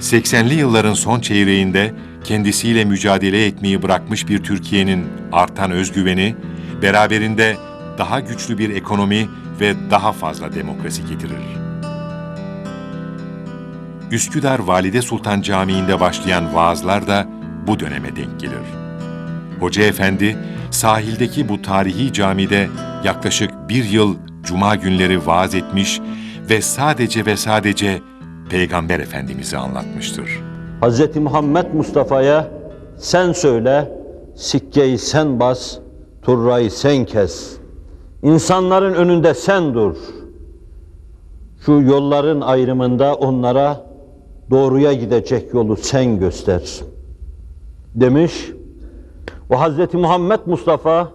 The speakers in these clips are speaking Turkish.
80'li yılların son çeyreğinde kendisiyle mücadele etmeyi bırakmış bir Türkiye'nin artan özgüveni, beraberinde daha güçlü bir ekonomi ve daha fazla demokrasi getirir. Üsküdar Valide Sultan Camii'nde başlayan vaazlar da bu döneme denk gelir. Hoca Efendi, sahildeki bu tarihi camide yaklaşık bir yıl cuma günleri vaaz etmiş ve sadece ve sadece Peygamber Efendimiz'i anlatmıştır. Hz. Muhammed Mustafa'ya sen söyle, sikkeyi sen bas, turrayı sen kes. İnsanların önünde sen dur. Şu yolların ayrımında onlara doğruya gidecek yolu sen göster. Demiş. O Hz. Muhammed Mustafa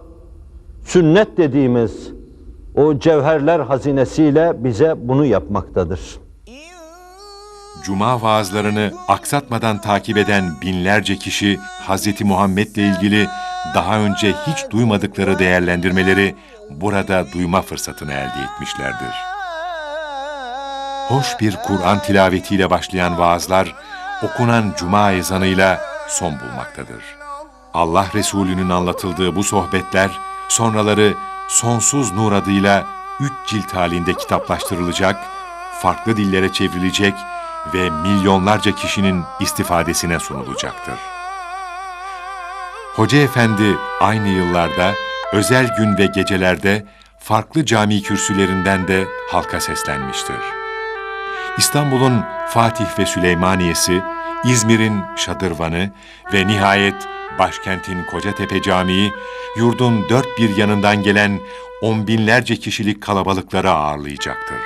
sünnet dediğimiz o cevherler hazinesiyle bize bunu yapmaktadır. Cuma vaazlarını aksatmadan takip eden binlerce kişi Hz. Muhammed'le ilgili daha önce hiç duymadıkları değerlendirmeleri burada duyma fırsatını elde etmişlerdir. Hoş bir Kur'an tilavetiyle başlayan vaazlar okunan cuma ezanıyla son bulmaktadır. Allah Resulü'nün anlatıldığı bu sohbetler sonraları Sonsuz Nur adıyla üç cilt halinde kitaplaştırılacak, farklı dillere çevrilecek ve milyonlarca kişinin istifadesine sunulacaktır. Hoca Efendi aynı yıllarda özel gün ve gecelerde farklı cami kürsülerinden de halka seslenmiştir. İstanbul'un Fatih ve Süleymaniye'si, İzmir'in Şadırvanı ve nihayet başkentin Kocatepe Camii, yurdun dört bir yanından gelen on binlerce kişilik kalabalıkları ağırlayacaktır.